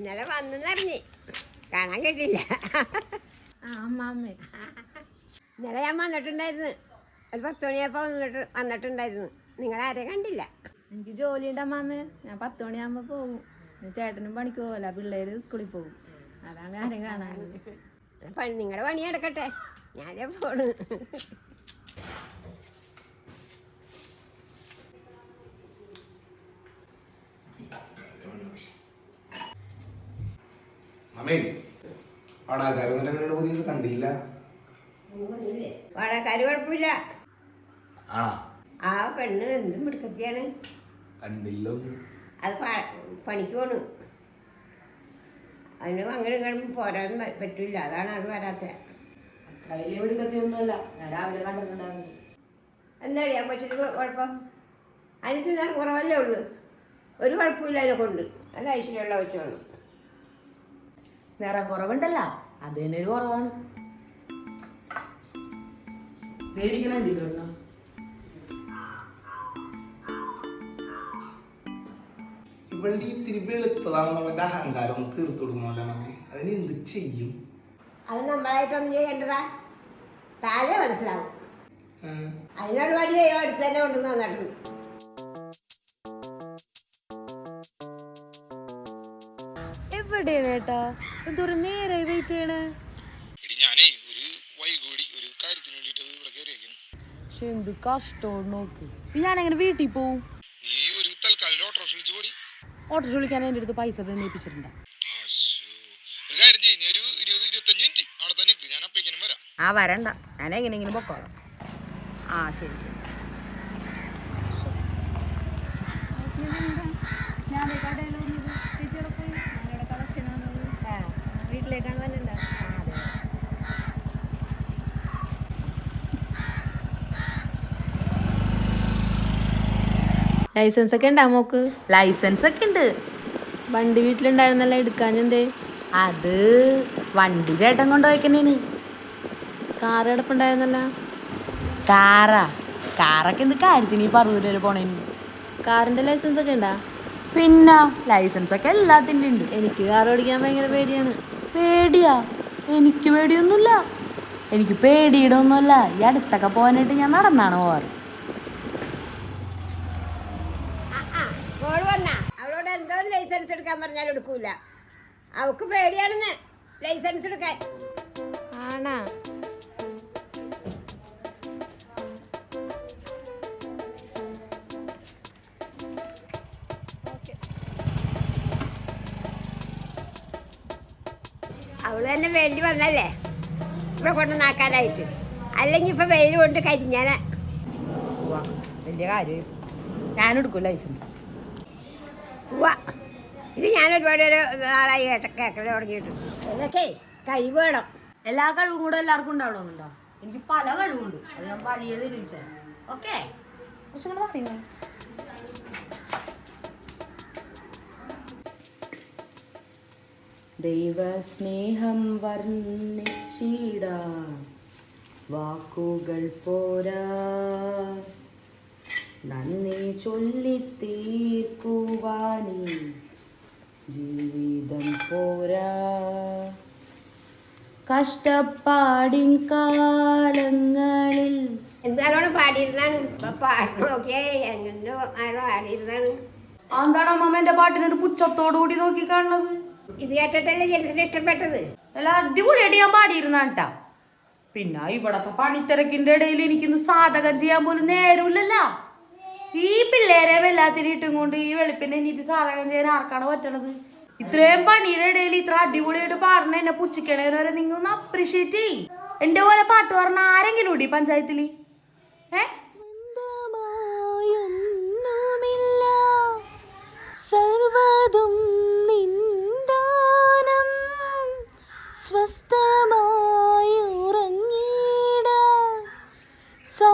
ഇന്നലെ വന്നെന്നറിഞ്ഞ്. കാണാൻ കിട്ടില്ല. ഇന്നലെ ഞാൻ വന്നിട്ടുണ്ടായിരുന്നു. ഒരു പത്ത് മണിയപ്പോൾ വന്നിട്ട് വന്നിട്ടുണ്ടായിരുന്നു. നിങ്ങളാരെ കണ്ടില്ല. എനിക്ക് ജോലിയുണ്ട് അമ്മാമ്മേ. ഞാൻ പത്ത് മണിയാകുമ്പോൾ പോകും. ചേട്ടനും പണിക്ക് പോകല പിള്ളേര് സ്കൂളിൽ പോകും. അതാണ് ആരും കാണാൻ. നിങ്ങളുടെ പണി എടുക്കട്ടെ ഞാനേ പോണ്. അമ്മേ പാടാക്കാരൊന്നും പുതിയത് കണ്ടില്ല. വാടകക്കാർ കുഴപ്പമില്ല. ആണാ? ആ പെണ്ണ് എന്തും മിടുക്കത്തിയാണ്. കണ്ടില്ല അത് പണിക്ക് പോണു. അതിന് അങ്ങനെ ഇങ്ങനെ പോരാൻ പറ്റില്ല അതാണ് അത് വരാത്ത. അത്ര വലിയ വെടിക്കത്തിയൊന്നുമല്ല ഞാൻ രാവിലെ കണ്ടിട്ടുണ്ടായിരുന്നു. എന്താ അറിയാൻ പറ്റത് കുഴപ്പം? അതിന് തിന്നാൻ കുറവല്ലേ ഉള്ളൂ. ഒരു കുഴപ്പമില്ല അതിനെ കൊണ്ട്. നല്ല ഐശ്വര്യമുള്ള വെച്ചാണ് നിറം കുറവുണ്ടല്ല. അത് തന്നെ ഒരു കുറവാണ്. ഇവളുടെ ഈ തിരുപ്പി എളുത്തതാണെന്നുള്ളതിന്റെ അഹങ്കാരം ഒന്ന് തീർത്തു കൊടുക്കണമല്ലോ അതിന് എന്ത് ചെയ്യും? അത് നമ്മളായിട്ടൊന്നും ചെയ്യണ്ടടാ. താഴെ മനസ്സിലാവും? അതിനോട് വഴി അടുത്ത് തന്നെ കൊണ്ടുവന്ന് തന്നിട്ടുണ്ട് എവിടെയാണ് ഏട്ടാ? എന്തോരം നേരായി വെയിറ്റ് ചെയ്യണേ. ഞാനേ ഒരു വൈകൂടി ഒരു കാര്യത്തിന് വേണ്ടിട്ട് ഇവിടെ കയറിയേക്കും പക്ഷെ എന്ത് കഷ്ടമാണ് നോക്ക്. ഞാൻ എങ്ങനെ വീട്ടിൽ പോവും. നീ ഒരു തൽക്കാലം ഓട്ടോറിക്ഷ വിളിച്ച് പോടി. ഓട്ടോ വിളിക്കാൻ എന്റെ അടുത്ത് പൈസ തന്നേപ്പിച്ചിട്ടുണ്ട്. ഒരു കാര്യം ചെയ്യും നീ ഒരു ഇരുപത് ഇരുപത്തഞ്ച് മിനിറ്റ് അവിടെ തന്നെ നിൽക്ക് ഞാൻ അപ്പേക്കിനും വരാം. ആ വരണ്ട. ഞാൻ എങ്ങനെയെങ്കിലും പൊക്കോളാം. ആ ശരി ശരി. വീട്ടിലേക്കാണ് ലൈസൻസ് ഒക്കെ ഉണ്ടാ മോക്ക്? ലൈസൻസ് ഒക്കെ ഉണ്ട് വണ്ടി വീട്ടിലുണ്ടായിരുന്നല്ല എടുക്കാൻ എന്തേ അത് വണ്ടി ചേട്ടൻ കൊണ്ടുപോയിക്കണേന്. കാർ കിടപ്പുണ്ടായിരുന്നല്ല? കാറാ. കാറൊക്കെ എന്ത് കാര്യത്തിന് ഈ പറവൂര് വരെ പോണേന്. കാറിന്റെ ലൈസൻസ് ഒക്കെ ഉണ്ടാ? പിന്നെ ലൈസൻസ് ഒക്കെ എല്ലാത്തിന്റെ ഉണ്ട് എനിക്ക് കാർ ഓടിക്കാൻ ഭയങ്കര പേടിയാണ്. പേടിയാ. എനിക്ക് പേടിയൊന്നുമില്ല. എനിക്ക് പേടിയുടെ ഒന്നുമല്ല ഈ അടുത്തൊക്കെ പോകാനായിട്ട് ഞാൻ നടന്നാണ് പോവാറ്. അവളോട് എന്തോ ലൈസൻസ് എടുക്കാൻ പറഞ്ഞാൽ എടുക്കൂല. അവക്ക് പേടിയാണെന്ന്. ലൈസൻസ് എടുക്കാൻ. ആണാ. അവൾ തന്നെ വേണ്ടി വന്നല്ലേ? ഇവിടെ കൊണ്ട് നാക്കാനായിട്ട് അല്ലെങ്കിൽ ഇപ്പൊ വെയിൽ കൊണ്ട് കരിഞ്ഞാനെ വലിയ കാര്യം. ഞാൻ എടുക്കും ലൈസൻസ്. ഉവ്വ. ഇത് ഞാൻ ഒരുപാട് ഒരു നാളായി കേട്ട കേക്കൽ തുടങ്ങിയിട്ട്. ഇതൊക്കെ കഴിവ് വേണം. എല്ലാ കഴിവും കൂടെ എല്ലാവർക്കും ഉണ്ടാവണമെന്നുണ്ടോ? എനിക്ക് പല കഴിവുണ്ട്. അത് ഞാൻ പഴയത് ഓക്കെ? കുറച്ചും കൂടെ പറയുന്നേ. ദൈവസ്നേഹം വർണിച്ചിടാൻ വാക്കുകൾ പോരാ. നന്ദി ചൊല്ലിത്തീർക്കുവാനീ ജീവിതം പോരാ. കഷ്ടപ്പാടിൻ കാലങ്ങളിൽ എന്താണോ പാടിയിരുന്നാണ്. പാടണം. പാട്ട് നോക്കിയേ എങ്ങനെയോ ആരോ പാടിയിരുന്നാണ്. എന്താണ് അമ്മ എന്റെ പാട്ടിനൊരു പുച്ഛത്തോടു കൂടി നോക്കി കാണുന്നത് ഇത് കേട്ടിട്ടല്ലേ ജനത്തിന് ഇഷ്ടപ്പെട്ടത്? നല്ല അടിപൊളിയായിട്ട് ഞാൻ പാടിയിരുന്നാട്ടാ പിന്നെ ഇവിടത്തെ പണിത്തിരക്കിന്റെ ഇടയിൽ എനിക്കൊന്ന് സാധകം ചെയ്യാൻ പോലും നേരമില്ലല്ലോ. ഈ പിള്ളേരെ എല്ലാത്തിനും ഇട്ടും കൊണ്ട് ഈ വെളുപ്പിനെ എണീറ്റ് സാധകം ചെയ്യാൻ ആർക്കാണ് പറ്റണത്? ഇത്രയും പണിയുടെ ഇടയിൽ ഇത്ര അടിപൊളിയായിട്ട് പാടുന്ന എന്നെ പുച്ഛിക്കണവരെ നിങ്ങൾ ഒന്ന് അപ്രീഷിയേറ്റ് ചെയ്യും. എന്റെ പോലെ പാട്ട് പറഞ്ഞ ആരെങ്കിലും ഉണ്ട് പഞ്ചായത്തിൽ പഞ്ചായത്തിൽ?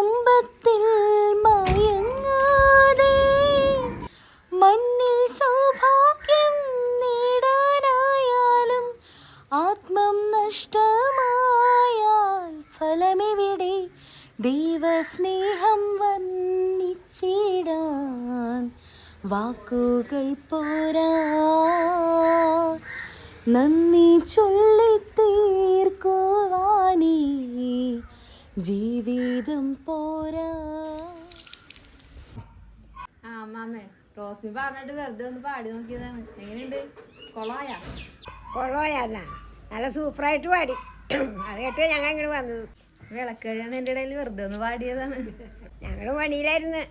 തുമ്പത്തിൽ മയങ്ങാതെ മണ്ണിൽ സൗഭാഗ്യം നേടാനായാലും ആത്മം നഷ്ടമായാൽ ഫലമിവിടെ? ദൈവസ്നേഹം വന്നിച്ചിടാൻ വാക്കുകൾ പോരാ. നന്ദി ചൊല്ലിത്തീ ജീവിതം പോരാ. ആ മാമേ റോസ്മി പറഞ്ഞിട്ട് വെറുതെ ഒന്ന് പാടി നോക്കിയതാണ്. എങ്ങനെയുണ്ട്? കൊളായ? കൊള്ളോയല്ല നല്ല സൂപ്പറായിട്ട് പാടി. അത് കേട്ട് ഞങ്ങൾ ഇങ്ങോട്ട് വന്നത്. വിളക്കഴിയാണ് എന്റെ ഇടയിൽ വെറുതെ ഒന്ന് പാടിയതാണ്. ഞങ്ങൾ പണിയിലായിരുന്നു.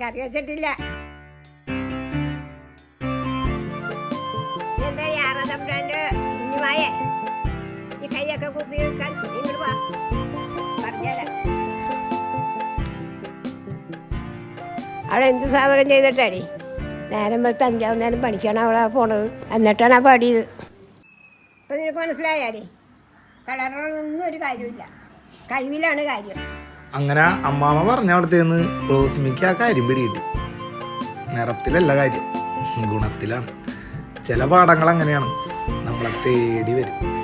കറി വെച്ചിട്ടില്ല. എന്താ യാറ തമ്പുരാന്റെ കുഞ്ഞുമായേ? ഈ കൈയൊക്കെ കുപ്പി വെക്കാൻ ഇങ്ങോട്ട് വാ. അവളെ എന്ത് സാധകം ചെയ്തിട്ടാടി? നേരം വെളുത്ത് അഞ്ചാവും നേരം പണിക്കാണ് അവളെ പോണത്. എന്നിട്ടാണ് ആ പാടിയത് ഇപ്പം നിനക്ക് മനസ്സിലായാടി? കളറൊന്നും ഒരു കാര്യമില്ല കഴിവിലാണ് കാര്യം. അങ്ങനെ അമ്മാമ്മ പറഞ്ഞ അവിടത്തേന്ന് റോസ്മിക്ക് ആ കാര്യം പിടികിട്ടി. നിറത്തിലല്ല കാര്യം. ഗുണത്തിലാണ്. ചില പാഠങ്ങൾ അങ്ങനെയാണ്. നമ്മളെ തേടി വരും.